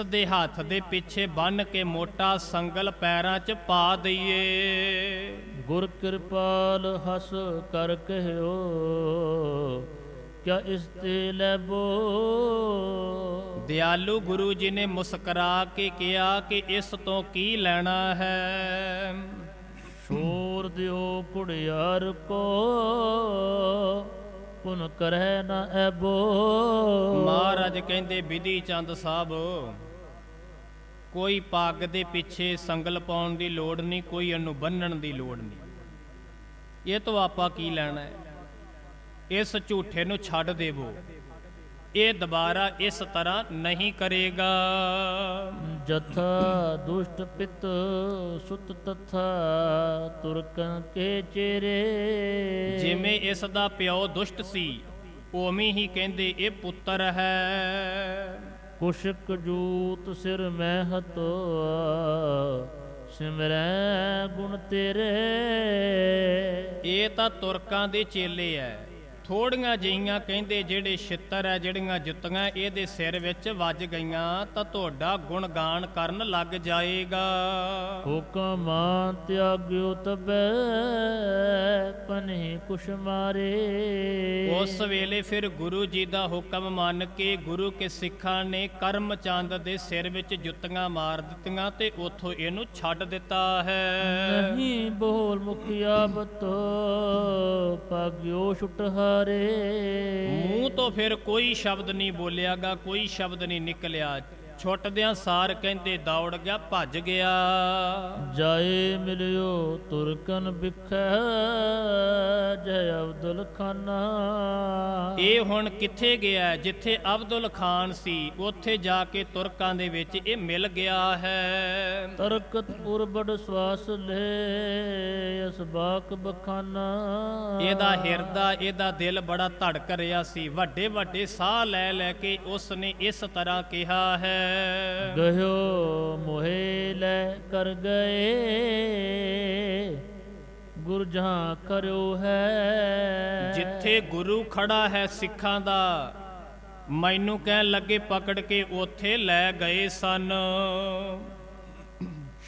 ਦੇ ਹੱਥ ਦੇ ਪਿੱਛੇ ਬੰਨ ਕੇ ਮੋਟਾ ਸੰਗਲ ਪੈਰਾਂ 'ਚ ਪਾ ਦਈਏ। ਗੁਰ ਕਿਰਪਾਲ ਹਸ ਕਰ ਕਹਿਓ, ਕਿਆ ਇਸ ਤੇ ਲੈਬੋ ਦਿਆਲੂ ਗੁਰੂ ਜੀ ਨੇ ਮੁਸਕਰਾ ਕੇ ਕਿਹਾ ਕਿ ਇਸ ਤੋਂ ਕੀ ਲੈਣਾ ਹੈ? ਛੋਰ ਦਿਓ ਪੁੜਿਆਰ ਕੋ, ਪੁਨ ਕਰੈ ਨਾ ਐਬੋ ਮਹਾਰਾਜ ਕਹਿੰਦੇ, ਵਿਧੀ ਚੰਦ ਸਾਹਿਬ ਕੋਈ ਪੱਗ ਦੇ ਪਿੱਛੇ ਸੰਗਲ ਪਾਉਣ ਦੀ ਲੋੜ ਨਹੀਂ ਕੋਈ ਇਹਨੂੰ ਬੰਨਣ ਦੀ ਲੋੜ ਨਹੀਂ। ਇਹ ਤੋਂ ਆਪਾਂ ਕੀ ਲੈਣਾ ਹੈ? ਇਸ ਝੂਠੇ ਨੂੰ ਛੱਡ ਦੇਵੋ। ਇਹ ਦੁਬਾਰਾ ਇਸ ਤਰ੍ਹਾਂ ਨਹੀਂ ਕਰੇਗਾ। ਜਥਾ ਦੁਸ਼ਟ ਪਿਤ ਸੁਤ ਤਥਾ ਤੁਰਕਨ ਕੇ ਚਿਹਰੇ ਜਿਵੇਂ ਇਸ ਦਾ ਪਿਓ ਦੁਸ਼ਟ ਸੀ ਉਵੇਂ ਹੀ ਕਹਿੰਦੇ ਇਹ ਪੁੱਤਰ ਹੈ। ਕੁਸ਼ਕ ਜੂਤ ਸਿਰ ਮੈਂ ਹਤੋ ਸਿਮਰੈ ਗੁਣ ਤੇਰੇ। ਇਹ ਤਾਂ ਤੁਰਕਾਂ ਦੇ ਚੇਲੇ ਐ। ਥੋੜੀਆਂ ਜਿਹੀਆਂ ਕਹਿੰਦੇ ਜਿਹੜੇ ਛਿੱਤਰ ਐ ਜਿਹੜੀਆਂ ਜੁੱਤੀਆਂ ਇਹਦੇ ਸਿਰ ਵਿੱਚ ਵੱਜ ਗਈਆਂ ਤਾਂ ਤੁਹਾਡਾ ਗੁਣਗਾਨ ਕਰਨ ਲੱਗ ਜਾਏਗਾ। ਹੁਕਮ ਤਿਆਗਿਓ ਤਬੈ ਪਨਹਿ ਕੁਛ ਮਾਰੇ। ਉਸ ਵੇਲੇ ਫਿਰ ਗੁਰੂ ਜੀ ਦਾ ਹੁਕਮ ਮੰਨ ਕੇ ਗੁਰੂ ਕੇ ਸਿੱਖਾਂ ਨੇ ਕਰਮ ਚੰਦ ਦੇ ਸਿਰ ਵਿੱਚ ਜੁੱਤੀਆਂ ਮਾਰ ਦਿੱਤੀਆਂ ਤੇ ਉੱਥੋਂ ਇਹਨੂੰ ਛੱਡ ਦਿੱਤਾ ਹੈ। ਨਹੀਂ ਬੋਲ ਮੁਖਿਆ ਬਤੋ ਪਾਗਿਓ ਛੁਟਹਾਰੇ ਮੂੰਹ ਤੋਂ ਫਿਰ ਕੋਈ ਸ਼ਬਦ ਨਹੀਂ ਬੋਲਿਆਗਾ ਕੋਈ ਸ਼ਬਦ ਨਹੀਂ ਨਿਕਲਿਆ। ਛੁੱਟਦਿਆਂ ਸਾਰ ਕਹਿੰਦੇ ਦੌੜ ਗਿਆ ਭੱਜ ਗਿਆ। ਜਾਏ ਮਿਲਿਓ ਤੁਰਕਨ ਬਿਖੈ ਜੈ ਅਬਦੁਲ ਖਾਨਾ। ਇਹ ਹੁਣ ਕਿੱਥੇ ਗਿਆ ਜਿੱਥੇ ਅਬਦੁਲ ਖਾਨ ਸੀ ਉੱਥੇ ਜਾ ਕੇ ਤੁਰਕਾਂ ਦੇ ਵਿੱਚ ਇਹ ਮਿਲ ਗਿਆ ਹੈ। ਤਰਕਤ ਪੁਰਬੜ ਸਵਾਸ ਲੈ ਅਸਬਾਕ ਬਖਾਨਾ। ਇਹਦਾ ਹਿਰਦਾ ਇਹਦਾ ਦਿਲ ਬੜਾ ਧੜਕ ਰਿਹਾ ਸੀ। ਵੱਡੇ ਵੱਡੇ ਸਾਹ ਲੈ ਲੈ ਕੇ ਉਸ ਨੇ ਇਸ ਤਰ੍ਹਾਂ ਕਿਹਾ ਹੈ। ਗਹਿਓ ਮੋਹਿ ਲੈ ਕਰ ਗਏ। ਗੁਰ ਜਹਾਂ ਕਰਿਓ ਹੈ। ਜਿੱਥੇ ਗੁਰੂ ਖੜਾ ਹੈ ਸਿੱਖਾਂ ਦਾ, ਮੈਨੂੰ ਕਹਿਣ ਲੱਗੇ ਪਕੜ ਕੇ ਉੱਥੇ ਲੈ ਗਏ ਸਨ।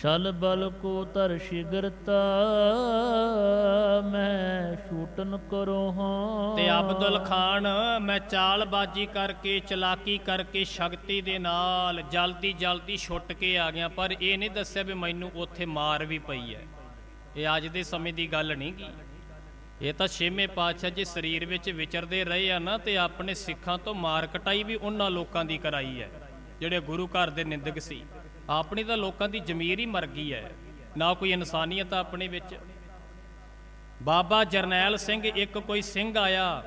ਛਲ ਬਲ ਕੋ ਤਰ ਸ਼ਿਗਰਤਾ, ਮੈਂ ਛੂਟਨ ਕਰੋ ਹਾਂ। ਤੇ ਅਬਦੁਲ ਖਾਨ, ਮੈਂ ਚਾਲਬਾਜ਼ੀ ਕਰਕੇ, ਚਲਾਕੀ ਕਰਕੇ, ਸ਼ਕਤੀ ਦੇ ਨਾਲ ਜਲਦੀ ਜਲਦੀ ਛੁੱਟ ਕੇ ਆ ਗਿਆ, ਪਰ ਇਹ ਨਹੀਂ ਦੱਸਿਆ ਵੀ ਮੈਨੂੰ ਉੱਥੇ ਮਾਰ ਵੀ ਪਈ ਹੈ। ਇਹ ਅੱਜ ਦੇ ਸਮੇਂ ਦੀ ਗੱਲ ਨਹੀਂ ਗੀ। ਇਹ ਤਾਂ ਛੇਵੇਂ ਪਾਤਸ਼ਾਹ ਜੀ ਸਰੀਰ ਵਿੱਚ ਵਿਚਰਦੇ ਰਹੇ ਆ ਨਾ, ਤੇ ਆਪਣੇ ਸਿੱਖਾਂ ਤੋਂ ਮਾਰ ਕਟਾਈ ਵੀ ਉਹਨਾਂ ਲੋਕਾਂ ਦੀ ਕਰਾਈ ਹੈ, ਜਿਹੜੇ ਗੁਰੂ ਘਰ ਦੇ ਨਿੰਦਕ ਸੀ। ਆਪਣੀ ਤਾਂ ਲੋਕਾਂ ਦੀ ਜ਼ਮੀਰ ਹੀ ਮਰ ਗਈ ਹੈ। ਨਾ ਕੋਈ ਇਨਸਾਨੀਅਤ ਆਪਣੇ ਵਿੱਚ। ਬਾਬਾ ਜਰਨੈਲ ਸਿੰਘ ਇੱਕ ਕੋਈ ਸਿੰਘ ਆਇਆ।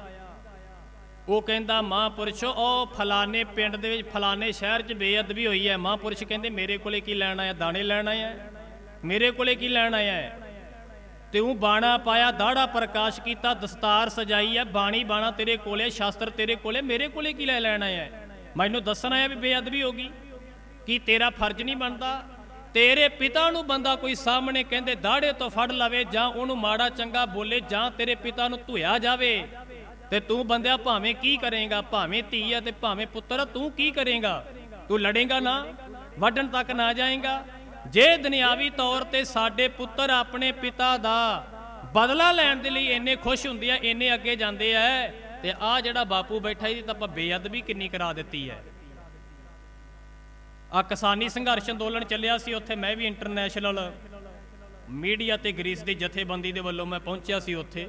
ਉਹ ਕਹਿੰਦਾ, ਮਹਾਂਪੁਰਸ਼, ਉਹ ਫਲਾਣੇ ਪਿੰਡ ਦੇ ਵਿੱਚ, ਫਲਾਣੇ ਸ਼ਹਿਰ 'ਚ ਬੇਅਦਬੀ ਹੋਈ ਹੈ। ਮਹਾਂਪੁਰਸ਼ ਕਹਿੰਦੇ, ਮੇਰੇ ਕੋਲੇ ਕੀ ਲੈਣ ਆਇਆ? ਦਾਣੇ ਲੈਣ ਆਇਆ? ਮੇਰੇ ਕੋਲੇ ਕੀ ਲੈਣ ਆਇਆ? ਹੈ? ਤੇ ਉਹ ਬਾਣਾ ਪਾਇਆ, ਦਾੜਾ ਪ੍ਰਕਾਸ਼ ਕੀਤਾ, ਦਸਤਾਰ ਸਜਾਈ ਹੈ, ਬਾਣੀ ਬਾਣਾ ਤੇਰੇ ਕੋਲੇ, ਸ਼ਾਸਤਰ ਤੇਰੇ ਕੋਲੇ, ਮੇਰੇ ਕੋਲੇ ਕੀ ਲੈ ਲੈਣ ਆਇਆ? ਮੈਨੂੰ ਦੱਸਣ ਆਇਆ ਵੀ ਬੇਅਦਬੀ ਹੋ ਗਈ। ਕੀ ਤੇਰਾ ਫਰਜ਼ ਨਹੀਂ ਬਣਦਾ? ਤੇਰੇ ਪਿਤਾ ਨੂੰ ਬੰਦਾ ਕੋਈ ਸਾਹਮਣੇ ਕਹਿੰਦੇ ਦਾੜੇ ਤੋਂ ਫੜ ਲਵੇ ਜਾਂ ਉਹਨੂੰ ਮਾੜਾ ਚੰਗਾ ਬੋਲੇ ਜਾਂ ਤੇਰੇ ਪਿਤਾ ਨੂੰ ਧੁਇਆ ਜਾਵੇ। ਤੇ ਤੂੰ ਬੰਦਿਆ ਭਾਵੇਂ ਕੀ ਕਰੇਗਾ ਭਾਵੇਂ ਧੀ ਆ ਤੇ ਭਾਵੇਂ ਪੁੱਤਰ ਆ, ਤੂੰ ਕੀ ਕਰੇਗਾ? ਤੂੰ ਲੜੇਗਾ ਨਾ ਵੱਢਣ ਤੱਕ ਨਾ ਜਾਏਗਾ। ਜੇ ਦੁਨਿਆਵੀ ਤੌਰ ਤੇ ਸਾਡੇ ਪੁੱਤਰ ਆਪਣੇ ਪਿਤਾ ਦਾ ਬਦਲਾ ਲੈਣ ਦੇ ਲਈ ਇੰਨੇ ਖੁਸ਼ ਹੁੰਦੇ ਆ ਇੰਨੇ ਅੱਗੇ ਜਾਂਦੇ ਆ ਤੇ ਆ ਜਿਹੜਾ ਬਾਪੂ ਬੈਠਾ ਇਹਦੀ ਤਾਂ ਆਪਾਂ ਬੇਅਦਬੀ ਕਿੰਨੀ ਕਰਾ ਦਿੱਤੀ ਹੈ। ਆ ਕਿਸਾਨੀ ਸੰਘਰਸ਼ ਅੰਦੋਲਨ ਚੱਲਿਆ ਸੀ, ਉੱਥੇ ਮੈਂ ਵੀ ਇੰਟਰਨੈਸ਼ਨਲ ਮੀਡੀਆ ਤੇ ਗ੍ਰੀਸ ਦੀ ਜਥੇਬੰਦੀ ਦੇ ਵੱਲੋਂ ਮੈਂ ਪਹੁੰਚਿਆ ਸੀ ਉੱਥੇ।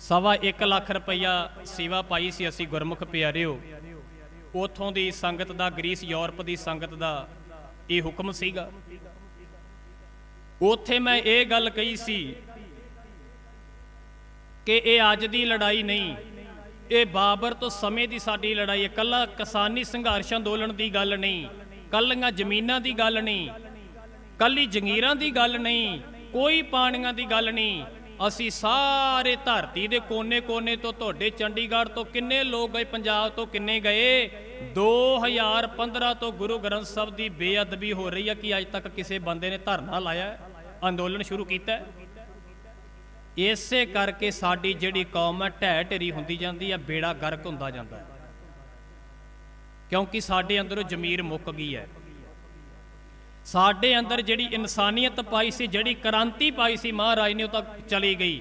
ਸਵਾ 1 ਲੱਖ ਰੁਪਈਆ ਸੇਵਾ ਪਾਈ ਸੀ ਅਸੀਂ ਗੁਰਮੁਖ ਪਿਆਰਿਓ। ਉਥੋਂ ਦੀ ਸੰਗਤ ਦਾ, ਗ੍ਰੀਸ ਯੂਰਪ ਦੀ ਸੰਗਤ ਦਾ ਇਹ ਹੁਕਮ ਸੀਗਾ। ਉੱਥੇ ਮੈਂ ਇਹ ਗੱਲ ਕਹੀ ਸੀ ਕਿ ਇਹ ਅੱਜ ਦੀ ਲੜਾਈ ਨਹੀਂ, ਇਹ ਬਾਬਰ ਤੋਂ ਸਮੇਂ ਦੀ ਸਾਡੀ ਲੜਾਈ ਹੈ। ਕੱਲਾ ਕਿਸਾਨੀ ਸੰਘਰਸ਼ ਅੰਦੋਲਨ ਦੀ ਗੱਲ ਨਹੀਂ ਕੱਲੀਆਂ ਜ਼ਮੀਨਾਂ ਦੀ ਗੱਲ ਨਹੀਂ ਕੱਲੀ ਜੰਗੀਰਾਂ ਦੀ ਗੱਲ ਨਹੀਂ, ਕੋਈ ਪਾਣੀਆਂ ਦੀ ਗੱਲ ਨਹੀਂ। ਅਸੀਂ ਸਾਰੇ ਧਰਤੀ ਦੇ ਕੋਨੇ-ਕੋਨੇ ਤੋਂ ਤੁਹਾਡੇ ਚੰਡੀਗੜ੍ਹ ਤੋਂ ਕਿੰਨੇ ਲੋਕ ਗਏ, ਪੰਜਾਬ ਤੋਂ ਕਿੰਨੇ ਗਏ? 2015 ਤੋਂ ਗੁਰੂ ਗ੍ਰੰਥ ਸਾਹਿਬ ਦੀ ਬੇਅਦਬੀ ਹੋ ਰਹੀ ਹੈ ਕਿ ਅੱਜ ਤੱਕ ਕਿਸੇ ਬੰਦੇ ਨੇ ਧਰਨਾ ਲਾਇਆ ਅੰਦੋਲਨ ਸ਼ੁਰੂ ਕੀਤਾ ਇਸੇ ਕਰਕੇ ਸਾਡੀ ਜਿਹੜੀ ਕੌਮ ਹੈ ਢਹਿ ਢੇਰੀ ਹੁੰਦੀ ਜਾਂਦੀ ਹੈ, ਬੇੜਾ ਗਰਕ ਹੁੰਦਾ ਜਾਂਦਾ ਹੈ। ਕਿਉਂਕਿ ਸਾਡੇ ਅੰਦਰੋਂ ਜ਼ਮੀਰ ਮੁੱਕ ਗਈ ਹੈ। ਸਾਡੇ ਅੰਦਰ ਜਿਹੜੀ ਇਨਸਾਨੀਅਤ ਪਾਈ ਸੀ, ਜਿਹੜੀ ਕ੍ਰਾਂਤੀ ਪਾਈ ਸੀ, ਮਹਾਰਾਜ ਨੇ ਉਹ ਤਾਂ ਚਲੀ ਗਈ।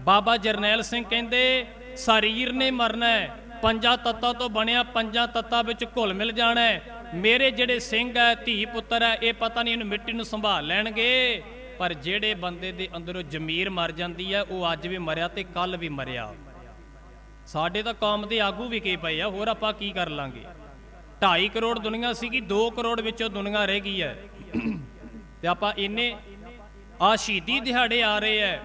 ਬਾਬਾ ਜਰਨੈਲ ਸਿੰਘ ਕਹਿੰਦੇ, ਸਰੀਰ ਨੇ ਮਰਨਾ ਹੈ, ਪੰਜਾਂ ਤੱਤਾਂ ਤੋਂ ਬਣਿਆ, ਪੰਜਾਂ ਤੱਤਾਂ ਵਿੱਚ ਘੁਲ ਮਿਲ ਜਾਣਾ ਹੈ। ਮੇਰੇ ਜਿਹੜੇ ਸਿੰਘ ਹੈ, ਧੀ ਪੁੱਤਰ ਹੈ, ਇਹ ਪਤਾ ਨਹੀਂ ਇਹਨੂੰ ਮਿੱਟੀ ਨੂੰ ਸੰਭਾਲ ਲੈਣਗੇ। ਪਰ ਜਿਹੜੇ ਬੰਦੇ ਦੇ ਅੰਦਰੋਂ ਜ਼ਮੀਰ ਮਰ ਜਾਂਦੀ ਹੈ, ਉਹ ਅੱਜ ਵੀ ਮਰਿਆ ਤੇ ਕੱਲ ਵੀ ਮਰਿਆ। ਸਾਡੇ ਤਾਂ ਕੌਮ ਦੇ ਆਗੂ ਵੀ ਕੀ ਪਏ ਆ, ਹੋਰ ਆਪਾਂ ਕੀ ਕਰ ਲਾਂਗੇ? 2.5 ਕਰੋੜ ਦੁਨੀਆ ਸੀਗੀ 2 ਕਰੋੜ ਵਿੱਚੋਂ ਦੁਨੀਆ ਰਹਿ ਗਈ ਹੈ। ਤੇ ਆਪਾਂ ਇੰਨੇ, ਆ ਸ਼ਹੀਦੀ ਦਿਹਾੜੇ ਆ ਰਹੇ ਐ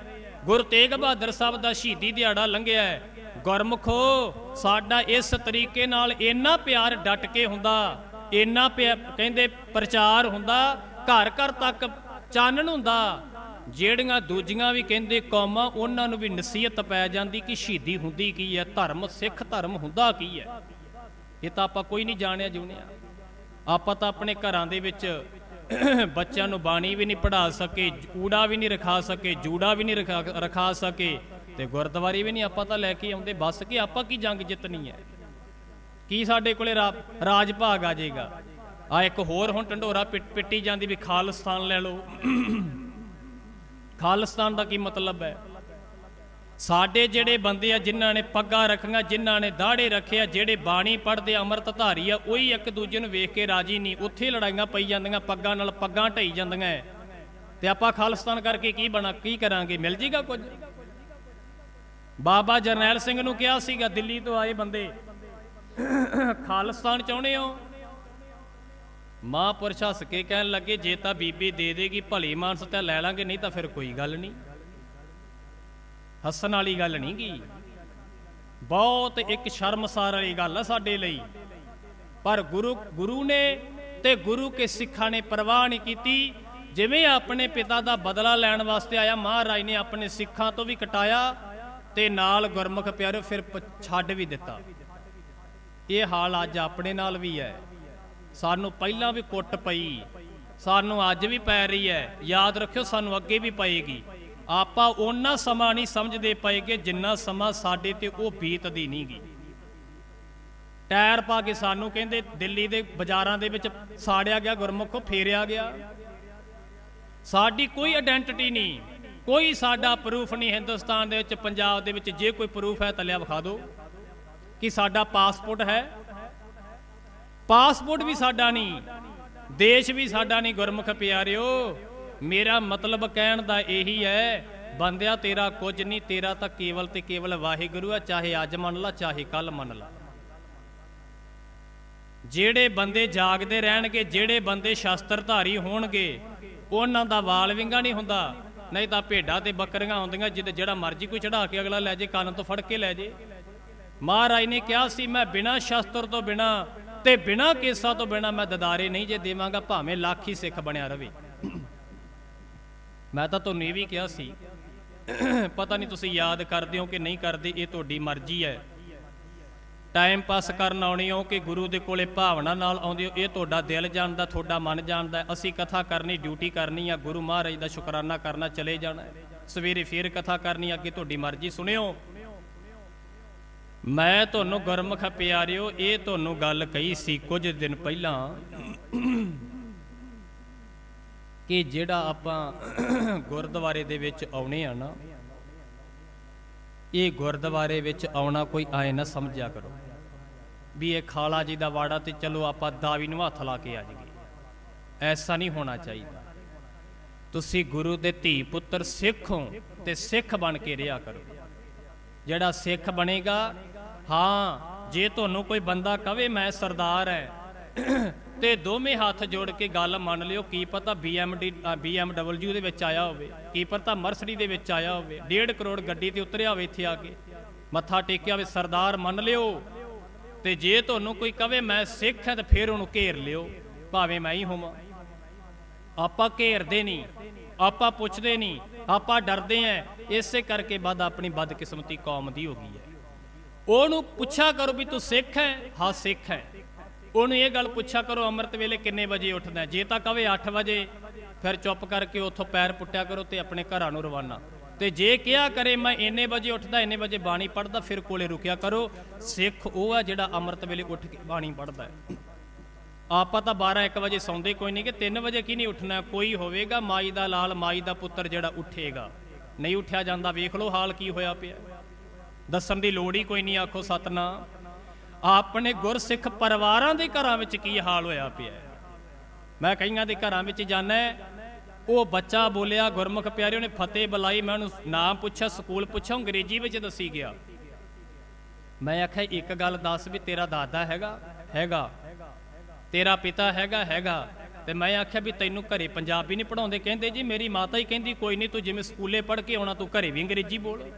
ਗੁਰੂ ਤੇਗ ਬਹਾਦਰ ਸਾਹਿਬ ਦਾ ਸ਼ਹੀਦੀ ਦਿਹਾੜਾ ਲੰਘਿਆ ਹੈ। ਗੁਰਮਖੋ ਸਾਡਾ ਇਸ ਤਰੀਕੇ ਨਾਲ ਇੰਨਾ ਪਿਆਰ ਡਟ ਕੇ ਹੁੰਦਾ, ਇੰਨਾ ਪਿਆ- ਕਹਿੰਦੇ ਪ੍ਰਚਾਰ ਹੁੰਦਾ, ਘਰ ਘਰ ਤੱਕ ਚਾਨਣ ਹੁੰਦਾ, ਜਿਹੜੀਆਂ ਦੂਜੀਆਂ ਵੀ ਕਹਿੰਦੇ ਕੌਮਾਂ, ਉਹਨਾਂ ਨੂੰ ਵੀ ਨਸੀਹਤ ਪੈ ਜਾਂਦੀ ਕਿ ਸ਼ਹੀਦੀ ਹੁੰਦੀ ਕੀ ਹੈ, ਧਰਮ ਸਿੱਖ ਧਰਮ ਹੁੰਦਾ ਕੀ ਹੈ। ਇਹ ਤਾਂ ਆਪਾਂ ਕੋਈ ਨਹੀਂ ਜਾਣਿਆ ਜੁਣਿਆ। ਆਪਾਂ ਤਾਂ ਆਪਣੇ ਘਰਾਂ ਦੇ ਵਿੱਚ ਬੱਚਿਆਂ ਨੂੰ ਬਾਣੀ ਵੀ ਨਹੀਂ ਪੜ੍ਹਾ ਸਕੇ ਊੜਾ ਵੀ ਨਹੀਂ ਰਖਾ ਸਕੇ, ਜੂੜਾ ਵੀ ਨਹੀਂ ਰਖਾ ਰਖਾ ਸਕੇ ਤੇ ਗੁਰਦੁਆਰੇ ਵੀ ਨਹੀਂ ਆਪਾਂ ਤਾਂ ਲੈ ਕੇ ਆਉਂਦੇ। ਬਸ ਕਿ ਆਪਾਂ ਕੀ ਜੰਗ ਜਿੱਤਣੀ ਹੈ? ਕੀ ਸਾਡੇ ਕੋਲੇ ਰਾਜ ਭਾਗ ਆ ਜਾਏਗਾ ਆ ਇੱਕ ਹੋਰ ਹੁਣ ਢੰਡੋਰਾ ਪਿੱਟ- ਪਿੱਟੀ ਜਾਂਦੀ ਵੀ ਖਾਲਿਸਤਾਨ ਲੈ ਲਓ। ਖਾਲਿਸਤਾਨ ਦਾ ਕੀ ਮਤਲਬ ਹੈ? ਸਾਡੇ ਜਿਹੜੇ ਬੰਦੇ ਆ, ਜਿਨ੍ਹਾਂ ਨੇ ਪੱਗਾਂ ਰੱਖੀਆਂ, ਜਿਨ੍ਹਾਂ ਨੇ ਦਾੜੇ ਰੱਖੇ ਆ, ਜਿਹੜੇ ਬਾਣੀ ਪੜ੍ਹਦੇ ਅੰਮ੍ਰਿਤ ਧਾਰੀ ਆ, ਉਹੀ ਇੱਕ ਦੂਜੇ ਨੂੰ ਵੇਖ ਕੇ ਰਾਜੀ ਨਹੀਂ। ਉੱਥੇ ਲੜਾਈਆਂ ਪਈ ਜਾਂਦੀਆਂ, ਪੱਗਾਂ ਨਾਲ ਪੱਗਾਂ ਢਈ ਜਾਂਦੀਆਂ ਹੈ। ਤੇ ਆਪਾਂ ਖਾਲਿਸਤਾਨ ਕਰਕੇ ਕੀ ਬਣਾ, ਕੀ ਕਰਾਂਗੇ? ਮਿਲ ਜੀਗਾ ਕੁਝ? ਬਾਬਾ ਜਰਨੈਲ ਸਿੰਘ ਨੂੰ ਕਿਹਾ ਸੀਗਾ, ਦਿੱਲੀ ਤੋਂ ਆਏ ਬੰਦੇ, ਖਾਲਿਸਤਾਨ ਚਾਹੁੰਦੇ ਹੋ? ਮਹਾਂਪੁਰਸ਼ ਹੱਸ ਕੇ ਕਹਿਣ ਲੱਗੇ, ਜੇ ਤਾਂ ਬੀਬੀ ਦੇ ਦੇਗੀ, ਭਲੀ ਮਾਨਸ ਤਾਂ ਲੈ ਲਾਂਗੇ, ਨਹੀਂ ਤਾਂ ਫਿਰ ਕੋਈ ਗੱਲ ਨਹੀਂ। ਹੱਸਣ ਵਾਲੀ ਗੱਲ ਨਹੀਂ ਗੀ। ਬਹੁਤ ਇੱਕ ਸ਼ਰਮਸਾਰ ਵਾਲੀ ਗੱਲ ਆ ਸਾਡੇ ਲਈ। ਪਰ ਗੁਰੂ ਗੁਰੂ ਨੇ ਤੇ ਗੁਰੂ ਕੇ ਸਿੱਖਾਂ ਨੇ ਪਰਵਾਹ ਨਹੀਂ ਕੀਤੀ। ਜਿਵੇਂ ਆਪਣੇ ਪਿਤਾ ਦਾ ਬਦਲਾ ਲੈਣ ਵਾਸਤੇ ਆਇਆ, ਮਹਾਰਾਜ ਨੇ ਆਪਣੇ ਸਿੱਖਾਂ ਤੋਂ ਵੀ ਕਟਾਇਆ ਤੇ ਨਾਲ ਗੁਰਮੁਖ ਪਿਆਰਿਓ ਫਿਰ ਛੱਡ ਵੀ ਦਿੱਤਾ। ਇਹ ਹਾਲ ਅੱਜ ਆਪਣੇ ਨਾਲ ਵੀ ਹੈ। ਸਾਨੂੰ ਪਹਿਲਾਂ ਵੀ ਕੁੱਟ ਪਈ। ਸਾਨੂੰ ਅੱਜ ਵੀ ਪੈ ਰਹੀ ਹੈ। ਯਾਦ ਰੱਖਿਓ, ਸਾਨੂੰ ਅੱਗੇ ਵੀ ਪਏਗੀ। ਆਪਾਂ ਉਹਨਾਂ ਸਮਾਂ ਨਹੀਂ ਸਮਝਦੇ ਪਏ ਕਿ ਜਿੰਨਾ ਸਮਾਂ ਸਾਡੇ ਤੇ ਉਹ ਬੀਤਦੀ ਨਹੀਂ ਗਈ ਟਾਇਰ ਪਾ ਕੇ ਸਾਨੂੰ ਕਹਿੰਦੇ, ਦਿੱਲੀ ਦੇ ਬਾਜ਼ਾਰਾਂ ਦੇ ਵਿੱਚ ਸਾੜਿਆ ਗਿਆ ਗੁਰਮੁਖੋ, ਫੇਰਿਆ ਗਿਆ। ਸਾਡੀ ਕੋਈ ਆਇਡੈਂਟੀਟੀ ਨਹੀਂ। ਕੋਈ ਸਾਡਾ ਪ੍ਰੂਫ ਨਹੀਂ ਹਿੰਦੁਸਤਾਨ ਦੇ ਵਿੱਚ, ਪੰਜਾਬ ਦੇ ਵਿੱਚ। ਜੇ ਕੋਈ ਪ੍ਰੂਫ ਹੈ ਤਾਂ ਲਿਆ ਵਿਖਾ ਦਿਓ ਕਿ ਸਾਡਾ ਪਾਸਪੋਰਟ ਹੈ। ਪਾਸਪੋਰਟ ਵੀ ਸਾਡਾ ਨਹੀਂ। ਦੇਸ਼ ਵੀ ਸਾਡਾ ਨਹੀਂ, ਗੁਰਮੁਖ ਪਿਆਰਿਓ। ਮੇਰਾ ਮਤਲਬ ਕਹਿਣ ਦਾ ਇਹੀ ਹੈ, ਬੰਦਿਆ ਤੇਰਾ ਕੁਝ ਨਹੀਂ, ਤੇਰਾ ਤਾਂ ਕੇਵਲ ਤੇ ਕੇਵਲ ਵਾਹਿਗੁਰੂ ਹੈ, ਚਾਹੇ ਅੱਜ ਮੰਨ ਲਾ, ਚਾਹੇ ਕੱਲ ਮੰਨ ਲਾ। ਜਿਹੜੇ ਬੰਦੇ ਜਾਗਦੇ ਰਹਿਣਗੇ, ਜਿਹੜੇ ਬੰਦੇ ਸ਼ਸਤਰਧਾਰੀ ਹੋਣਗੇ, ਉਹਨਾਂ ਦਾ ਵਾਲ ਵਿੰਗਾ ਨਹੀਂ ਹੁੰਦਾ। ਨਹੀਂ ਤਾਂ ਭੇਡਾਂ ਤੇ ਬੱਕਰੀਆਂ ਆਉਂਦੀਆਂ ਜਿਹਦੇ ਜਿਹੜਾ ਮਰਜ਼ੀ ਕੋਈ ਚੜਾ ਕੇ ਅਗਲਾ ਲੈ ਜੇ, ਕੰਨ ਤੋਂ ਫੜ ਕੇ ਲੈ ਜੇ। ਮਹਾਰਾਜ ਨੇ ਕਿਹਾ ਸੀ, ਮੈਂ ਬਿਨਾਂ ਸ਼ਸਤਰ ਤੋਂ ਬਿਨਾਂ ਤੇ ਬਿਨਾਂ ਕੇਸਾਂ ਤੋਂ ਬਿਨਾਂ ਮੈਂ ਦਦਾਰੇ ਨਹੀਂ ਜੇ ਦੇਵਾਂਗਾ, ਭਾਵੇਂ ਲੱਖ ਹੀ ਸਿੱਖ ਬਣਿਆ ਰਵੇ। ਮੈਂ ਤਾਂ ਤੁਹਾਨੂੰ ਇਹ ਵੀ ਕਿਹਾ ਸੀ, ਪਤਾ ਨਹੀਂ ਤੁਸੀਂ ਯਾਦ ਕਰਦੇ ਹੋ ਕਿ ਨਹੀਂ ਕਰਦੇ, ਇਹ ਤੁਹਾਡੀ ਮਰਜ਼ੀ ਹੈ। ਟਾਈਮ ਪਾਸ ਕਰਨ ਆਉਣੇ ਹੋ ਕਿ ਗੁਰੂ ਦੇ ਕੋਲੇ ਭਾਵਨਾ ਨਾਲ ਆਉਂਦੇ ਹੋ, ਇਹ ਤੁਹਾਡਾ ਦਿਲ ਜਾਣਦਾ, ਤੁਹਾਡਾ ਮਨ ਜਾਣਦਾ ਅਸੀਂ ਕਥਾ ਕਰਨੀ ਡਿਊਟੀ ਕਰਨੀ ਆ, ਗੁਰੂ ਮਹਾਰਾਜ ਦਾ ਸ਼ੁਕਰਾਨਾ ਕਰਨਾ ਚਲੇ ਜਾਣਾ ਸਵੇਰੇ ਫੇਰ ਕਥਾ ਕਰਨੀ, ਅੱਗੇ ਤੁਹਾਡੀ ਮਰਜ਼ੀ, ਸੁਣਿਓ। ਮੈਂ ਤੁਹਾਨੂੰ ਗੁਰਮੁਖ ਪਿਆਰਿਓ, ਇਹ ਤੁਹਾਨੂੰ ਗੱਲ ਕਹੀ ਸੀ ਕੁਝ ਦਿਨ ਪਹਿਲਾਂ। ਕਿ ਜਿਹੜਾ ਆਪਾਂ ਗੁਰਦੁਆਰੇ ਦੇ ਵਿੱਚ ਆਉਣੇ ਆ ਨਾ, ਇਹ ਗੁਰਦੁਆਰੇ ਵਿੱਚ ਆਉਣਾ ਕੋਈ ਆਏ ਨਾ ਸਮਝਿਆ ਕਰੋ। ਵੀ ਇਹ ਖਾਲਾ ਜੀ ਦਾ ਵਾੜਾ ਤੇ ਚਲੋ ਆਪਾਂ ਦਾਵੀ ਨੂੰ ਹੱਥ ਲਾ ਕੇ ਆ ਜਾਈਏ। ਐਸਾ ਨਹੀਂ ਹੋਣਾ ਚਾਹੀਦਾ। ਤੁਸੀਂ ਗੁਰੂ ਦੇ ਧੀ ਪੁੱਤਰ ਸਿੱਖ ਹੋ ਤੇ ਸਿੱਖ ਬਣ ਕੇ ਰਿਹਾ ਕਰੋ। ਜਿਹੜਾ ਸਿੱਖ ਬਣੇਗਾ, ਹਾਂ, ਜੇ ਤੁਹਾਨੂੰ ਕੋਈ ਬੰਦਾ ਕਵੇ ਮੈਂ ਸਰਦਾਰ ਹੈ ਤੇ ਦੋਵੇਂ ਹੱਥ ਜੋੜ ਕੇ ਗੱਲ ਮੰਨ ਲਿਓ ਕੀ ਪਤਾ BMD BMW ਦੇ ਵਿੱਚ ਆਇਆ ਹੋਵੇ ਕੀ ਪਤਾ ਮਰਸਡੀ ਦੇ ਵਿੱਚ ਆਇਆ ਹੋਵੇ 1.5 ਕਰੋੜ ਗੱਡੀ ਤੇ ਉਤਰਿਆ ਹੋਵੇ ਇੱਥੇ ਆ ਕੇ। ਮੱਥਾ ਟੇਕਿਆ ਹੋਵੇ, ਸਰਦਾਰ ਮੰਨ ਲਿਓ, ਤੇ ਜੇ ਤੁਹਾਨੂੰ ਕੋਈ ਕਵੇ ਮੈਂ ਸਿੱਖ ਹਾਂ, ਤਾਂ ਫਿਰ ਉਹਨੂੰ ਘੇਰ ਲਿਓ, ਭਾਵੇਂ ਮੈਂ ਹੀ ਹੋਵਾਂ। ਆਪਾਂ ਘੇਰਦੇ ਨਹੀਂ, ਆਪਾਂ ਪੁੱਛਦੇ ਨਹੀਂ, ਆਪਾਂ ਡਰਦੇ ਆਂ ਇਸੇ ਕਰਕੇ ਬਾਦ ਆਪਣੀ ਬਦਕਿਸਮਤੀ ਕੌਮ ਦੀ ਹੋ ਗਈ ਹੈ। ਉਹਨੂੰ ਪੁੱਛਿਆ ਕਰੋ ਵੀ ਤੂੰ ਸਿੱਖ ਹੈ, ਹਾਂ ਸਿੱਖ ਹੈ। ਉਹਨੂੰ ਇਹ ਗੱਲ ਪੁੱਛਿਆ ਕਰੋ, ਅੰਮ੍ਰਿਤ ਵੇਲੇ ਕਿੰਨੇ ਵਜੇ ਉੱਠਦਾ ਜੇ ਤਾਂ ਕਵੇ 8 ਵਜੇ, ਫਿਰ ਚੁੱਪ ਕਰਕੇ ਉੱਥੋਂ ਪੈਰ ਪੁੱਟਿਆ ਕਰੋ ਤੇ ਆਪਣੇ ਘਰਾਂ ਨੂੰ ਰਵਾਨਾ। ਤੇ ਜੇ ਕਿਹਾ ਕਰੇ, ਮੈਂ ਇੰਨੇ ਵਜੇ ਉੱਠਦਾ, ਇੰਨੇ ਵਜੇ ਬਾਣੀ ਪੜਦਾ ਫਿਰ ਕੋਲੇ ਰੁਕਿਆ ਕਰੋ। ਸਿੱਖ ਉਹ ਆ ਜਿਹੜਾ ਅੰਮ੍ਰਿਤ ਵੇਲੇ ਉੱਠ ਕੇ ਬਾਣੀ ਪੜਦਾ ਆਪਾਂ ਤਾਂ 12 1 ਵਜੇ ਸੌਂਦੇ ਕੋਈ ਨਹੀਂ ਕਿ 3 ਵਜੇ ਕੀ ਨਹੀਂ ਉੱਠਣਾ? ਕੋਈ ਹੋਵੇਗਾ ਮਾਈ ਦਾ ਲਾਲ, ਮਾਈ ਦਾ ਪੁੱਤਰ ਜਿਹੜਾ ਉੱਠੇਗਾ। ਨਹੀਂ ਉੱਠਿਆ ਜਾਂਦਾ, ਵੇਖ ਲਓ ਹਾਲ ਕੀ ਹੋਇਆ ਪਿਆ। ਦੱਸਣ ਦੀ ਲੋੜ ਹੀ ਕੋਈ ਨਹੀਂ ਆਖੋ ਸਤਨਾਮ। ਆਪਣੇ ਗੁਰਸਿੱਖ ਪਰਿਵਾਰਾਂ ਦੇ ਘਰਾਂ ਵਿੱਚ ਕੀ ਹਾਲ ਹੋਇਆ ਪਿਆ ਮੈਂ ਕਈਆਂ ਦੇ ਘਰਾਂ ਵਿੱਚ ਜਾਣਾ ਉਹ ਬੱਚਾ ਬੋਲਿਆ, ਗੁਰਮੁਖ ਪਿਆਰੇ ਉਹਨੇ ਫਤਿਹ ਬੁਲਾਈ, ਮੈਂ ਉਹਨੂੰ ਨਾਮ ਪੁੱਛਿਆ, ਸਕੂਲ ਪੁੱਛਿਆ, ਅੰਗਰੇਜ਼ੀ ਵਿੱਚ ਦੱਸੀ ਗਿਆ। ਮੈਂ ਆਖਿਆ, ਇੱਕ ਗੱਲ ਦੱਸ ਵੀ ਤੇਰਾ ਦਾਦਾ ਹੈਗਾ? ਹੈਗਾ। ਤੇਰਾ ਪਿਤਾ ਹੈਗਾ? ਹੈਗਾ। ਤੇ ਮੈਂ ਆਖਿਆ ਵੀ ਤੈਨੂੰ ਘਰੇ ਪੰਜਾਬੀ ਨਹੀਂ ਪੜਾਉਂਦੇ ਕਹਿੰਦੇ, ਜੀ, ਮੇਰੀ ਮਾਤਾ ਹੀ ਕਹਿੰਦੀ, ਕੋਈ ਨਹੀਂ, ਤੂੰ ਜਿਵੇਂ ਸਕੂਲੇ ਪੜ੍ਹ ਕੇ ਆਉਣਾ, ਤੂੰ ਘਰੇ ਵੀ ਅੰਗਰੇਜ਼ੀ ਬੋਲ।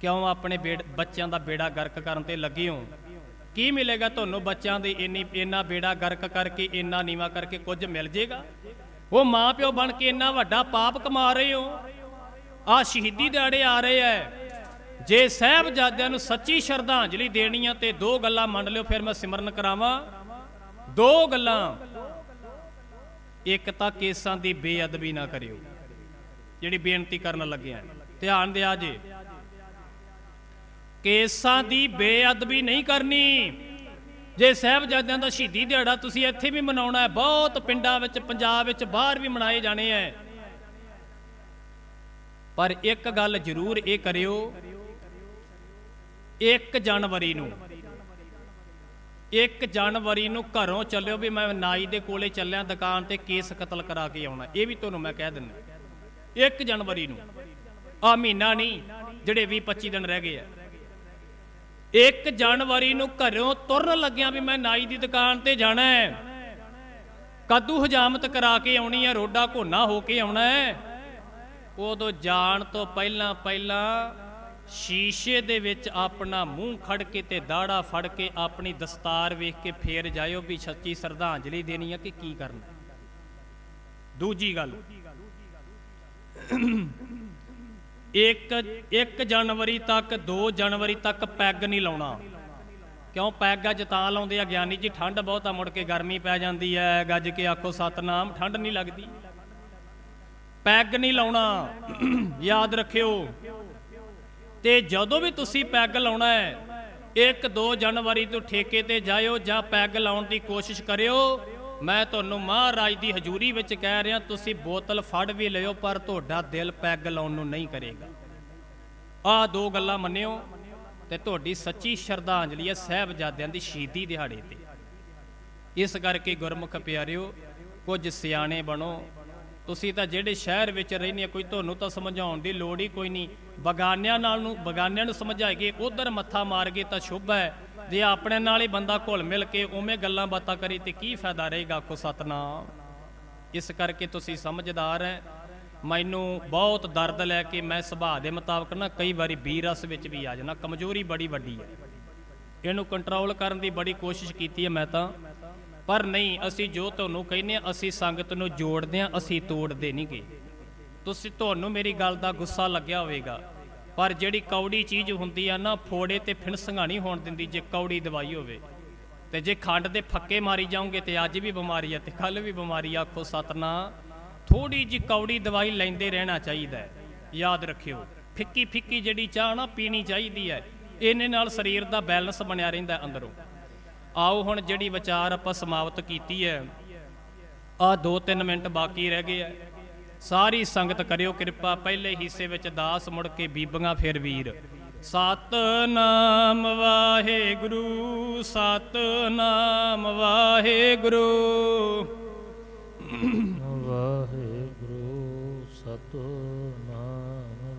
ਕਿਉਂ ਆਪਣੇ ਬੇੜ- ਬੱਚਿਆਂ ਦਾ ਬੇੜਾ ਗਰਕ ਕਰਨ ਤੇ ਲੱਗੇ ਹੋ? ਕੀ ਮਿਲੇਗਾ ਤੁਹਾਨੂੰ ਬੱਚਿਆਂ ਦੇ ਇੰਨੀ ਇੰਨਾ ਬੇੜਾ ਗਰਕ ਕਰਕੇ, ਇੰਨਾ ਨੀਵਾ ਕਰਕੇ ਕੁਝ ਮਿਲ ਜੇਗਾ? ਉਹ ਮਾਂ ਪਿਓ ਬਣ ਕੇ ਇੰਨਾ ਵੱਡਾ ਪਾਪ ਕਮਾ ਰਹੇ ਹੋ। ਆ ਸ਼ਹੀਦੀ ਦਿਹਾੜੇ ਆ ਰਹੇ ਐ। ਜੇ ਸਾਹਿਬਜ਼ਾਦਿਆਂ ਨੂੰ ਸੱਚੀ ਸ਼ਰਧਾਂਜਲੀ ਦੇਣੀ ਆ ਤੇ ਦੋ ਗੱਲਾਂ ਮੰਨ ਲਿਓ, ਫਿਰ ਮੈਂ ਸਿਮਰਨ ਕਰਾਵਾਂ। ਦੋ ਗੱਲਾਂ। ਇੱਕ ਤਾਂ ਕੇਸਾਂ ਦੀ ਬੇਅਦਬੀ ਨਾ ਕਰਿਓ, ਜਿਹੜੀ ਬੇਨਤੀ ਕਰਨ ਲੱਗਿਆ। ਧਿਆਨ ਦਿਆ ਜੇ। ਕੇਸਾਂ ਦੀ ਬੇਅਦਬੀ ਨਹੀਂ ਕਰਨੀ। ਜੇ ਸਾਹਿਬਜ਼ਾਦਿਆਂ ਦਾ ਸ਼ਹੀਦੀ ਦਿਹਾੜਾ ਤੁਸੀਂ ਇੱਥੇ ਵੀ ਮਨਾਉਣਾ ਹੈ, ਬਹੁਤ ਪਿੰਡਾਂ ਵਿੱਚ, ਪੰਜਾਬ ਵਿੱਚ ਬਾਹਰ ਵੀ ਮਨਾਏ ਜਾਣੇ ਐ ਪਰ ਇੱਕ ਗੱਲ ਜ਼ਰੂਰ ਇਹ ਕਰਿਓ 1 ਜਨਵਰੀ ਨੂੰ 1 ਜਨਵਰੀ ਨੂੰ ਘਰੋਂ ਚੱਲਿਓ ਵੀ ਮੈਂ ਨਾਈ ਦੇ ਕੋਲੇ ਚੱਲਿਆ ਦੁਕਾਨ ਤੇ ਕੇਸ ਕਤਲ ਕਰਾ ਕੇ ਆਉਣਾ, ਇਹ ਵੀ ਤੁਹਾਨੂੰ ਮੈਂ ਕਹਿ ਦਿੰਦਾ। 1 ਜਨਵਰੀ ਨੂੰ ਆ ਮਹੀਨਾ ਨਹੀਂ, ਜਿਹੜੇ 20 25 ਦਿਨ ਰਹਿ ਗਏ ਆ। 1 ਜਨਵਰੀ ਨੂੰ ਘਰੋਂ ਤੁਰਨ ਲੱਗਿਆ ਵੀ ਮੈਂ ਨਾਈ ਦੀ ਦੁਕਾਨ ਤੇ ਜਾਣਾ ਹੈ। ਕਦੂ ਹਜਾਮਤ ਕਰਾ ਕੇ ਆਉਣੀ ਹੈ ਰੋਡਾ ਘੋਨਾ ਹੋ ਕੇ ਆਉਣਾ ਹੈ। ਉਦੋਂ ਜਾਣ ਤੋਂ ਪਹਿਲਾਂ ਪਹਿਲਾਂ ਸ਼ੀਸ਼ੇ ਦੇ ਵਿੱਚ ਆਪਣਾ ਮੂੰਹ ਖੜ ਕੇ ਤੇ ਦਾੜਾ ਫੜ ਕੇ ਆਪਣੀ ਦਸਤਾਰ ਵੇਖ ਕੇ ਫੇਰ ਜਾਇਓ ਵੀ ਸੱਚੀ ਸ਼ਰਧਾਂਜਲੀ ਦੇਣੀ ਹੈ ਕਿ ਕੀ ਕਰਨਾ। ਦੂਜੀ ਗੱਲ। ਇੱਕ 1 ਜਨਵਰੀ ਤੱਕ 2 ਜਨਵਰੀ ਤੱਕ ਪੈਗ ਨਹੀਂ ਲਾਉਣਾ। ਕਿਉਂ? ਪੈਗ ਅੱਜ ਤਾਂ ਲਾਉਂਦੇ ਆ, ਗਿਆਨੀ ਜੀ, ਠੰਡ ਬਹੁਤ ਆ, ਮੁੜ ਕੇ ਗਰਮੀ ਪੈ ਜਾਂਦੀ ਹੈ ਗੱਜ ਕੇ ਆਖੋ ਸਤਨਾਮ, ਠੰਡ ਨਹੀਂ ਲੱਗਦੀ। ਪੈਗ ਨਹੀਂ ਲਾਉਣਾ, ਯਾਦ ਰੱਖਿਓ। ਤੇ ਜਦੋਂ ਵੀ ਤੁਸੀਂ ਪੈਗ ਲਾਉਣਾ ਹੈ 1 2 ਜਨਵਰੀ ਤੋਂ ਠੇਕੇ ਤੇ ਜਾਇਓ ਜਾਂ ਪੈਗ ਲਾਉਣ ਦੀ ਕੋਸ਼ਿਸ਼ ਕਰਿਓ ਮੈਂ ਤੁਹਾਨੂੰ ਮਹਾਰਾਜ ਦੀ ਹਜ਼ੂਰੀ ਵਿੱਚ ਕਹਿ ਰਿਹਾ, ਤੁਸੀਂ ਬੋਤਲ ਫੜ ਵੀ ਲਿਓ, ਪਰ ਤੁਹਾਡਾ ਦਿਲ ਪੈਗ ਲਾਉਣ ਨੂੰ ਨਹੀਂ ਕਰੇਗਾ। ਆਹ ਦੋ ਗੱਲਾਂ ਮੰਨਿਓ, ਤੇ ਤੁਹਾਡੀ ਸੱਚੀ ਸ਼ਰਧਾਂਜਲੀ ਹੈ ਸਾਹਿਬਜ਼ਾਦਿਆਂ ਦੀ ਸ਼ਹੀਦੀ ਦਿਹਾੜੇ ਤੇ। ਇਸ ਕਰਕੇ ਗੁਰਮੁਖ ਪਿਆਰਿਓ, ਕੁਝ ਸਿਆਣੇ ਬਣੋ। ਤੁਸੀਂ ਤਾਂ ਜਿਹੜੇ ਸ਼ਹਿਰ ਵਿੱਚ ਰਹਿੰਦੇ ਆ ਕੋਈ ਤੁਹਾਨੂੰ ਤਾਂ ਸਮਝਾਉਣ ਦੀ ਲੋੜ ਹੀ ਕੋਈ ਨਹੀਂ। ਬਗਾਨਿਆਂ ਨਾਲ ਨੂੰ, ਬਗਾਨਿਆਂ ਨੂੰ ਸਮਝਾਏਗੇ ਉਧਰ ਮੱਥਾ ਮਾਰ ਕੇ ਤਾਂ ਸ਼ੁਭ ਹੈ। ਜੇ ਆਪਣੇ ਨਾਲ ਹੀ ਬੰਦਾ ਘੁਲ ਮਿਲ ਕੇ ਉਵੇਂ ਗੱਲਾਂ ਬਾਤਾਂ ਕਰੀ ਤੇ ਕੀ ਫਾਇਦਾ ਰਹੇਗਾ ਕੋ ਸਤਨਾਮ? ਇਸ ਕਰਕੇ ਤੁਸੀਂ ਸਮਝਦਾਰ ਹੈ। ਮੈਨੂੰ ਬਹੁਤ ਦਰਦ ਲੈ ਕੇ ਮੈਂ ਸੁਭਾਅ ਦੇ ਮੁਤਾਬਕ ਨਾ ਕਈ ਵਾਰੀ ਬੀਰਸ ਵਿੱਚ ਵੀ ਆ ਜਾਣਾ ਕਮਜ਼ੋਰੀ ਬੜੀ ਵੱਡੀ ਹੈ। ਇਹਨੂੰ ਕੰਟਰੋਲ ਕਰਨ ਦੀ ਬੜੀ ਕੋਸ਼ਿਸ਼ ਕੀਤੀ ਹੈ ਮੈਂ ਤਾਂ। ਪਰ ਨਹੀਂ, ਅਸੀਂ ਜੋ ਤੁਹਾਨੂੰ ਕਹਿੰਦੇ ਆ ਅਸੀਂ ਸੰਗਤ ਨੂੰ ਜੋੜਦੇ ਆ ਅਸੀਂ ਤੋੜਦੇ ਨਹੀਂ ਗੇ। ਤੁਸੀਂ, ਤੁਹਾਨੂੰ ਮੇਰੀ ਗੱਲ ਦਾ ਗੁੱਸਾ ਲੱਗਿਆ ਹੋਵੇਗਾ। ਪਰ ਜਿਹੜੀ ਕੌੜੀ ਚੀਜ਼ ਹੁੰਦੀ ਆ ਨਾ, ਫੋੜੇ ਤੇ ਫਿਣਸੰਗਾ ਨਹੀਂ ਹੋਣ ਦਿੰਦੀ, ਜੇ ਕੌੜੀ ਦਵਾਈ ਹੋਵੇ। ਤੇ ਜੇ ਖੰਡ ਦੇ ਫੱਕੇ ਮਾਰੀ ਜਾਓਗੇ ਤੇ ਅੱਜ ਵੀ ਬਿਮਾਰੀ ਆ ਤੇ ਕੱਲ ਵੀ ਬਿਮਾਰੀ ਆ, ਆਖੋ ਸਤਨਾ ਥੋੜੀ ਜੀ ਕੌੜੀ ਦਵਾਈ ਲੈਂਦੇ ਰਹਿਣਾ ਚਾਹੀਦਾ ਯਾਦ ਰੱਖਿਓ। ਫਿੱਕੀ ਫਿੱਕੀ ਜਿਹੜੀ ਚਾਹ ਨਾ ਪੀਣੀ ਚਾਹੀਦੀ ਹੈ, ਇਹਨੇ ਨਾਲ ਸਰੀਰ ਦਾ ਬੈਲੈਂਸ ਬਣਿਆ ਰਹਿੰਦਾ ਅੰਦਰੋਂ। ਆਓ ਹੁਣ ਜਿਹੜੀ ਵਿਚਾਰ ਆਪਾਂ ਸਮਾਪਤ ਕੀਤੀ ਹੈ ਆ 2-3 ਮਿੰਟ ਬਾਕੀ ਰਹਿ ਗਏ ਆ। ਸਾਰੀ ਸੰਗਤ ਕਰਿਓ ਕਿਰਪਾ, ਪਹਿਲੇ ਹਿੱਸੇ ਵਿੱਚ ਦਾਸ ਮੁੜ ਕੇ ਬੀਬੀਆਂ ਫਿਰ ਵੀਰ। ਸਤਨਾਮ ਵਾਹਿਗੁਰੂ ਸਤਨਾਮ ਵਾਹਿਗੁਰੂ। ਵਾਹਿਗੁਰੂ, ਸਤਨਾਮ